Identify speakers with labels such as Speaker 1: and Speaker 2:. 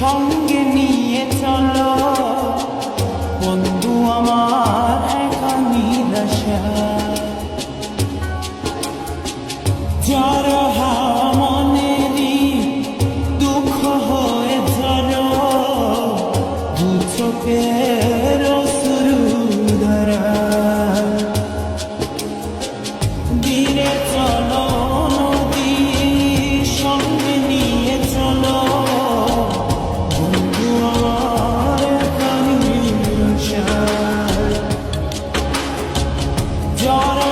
Speaker 1: সঙ্গে নিয়ে চল। বন্ধু আমার একা নিরাশা। যার মনেরই দুঃখ হয়ে ধরো দু Jordan.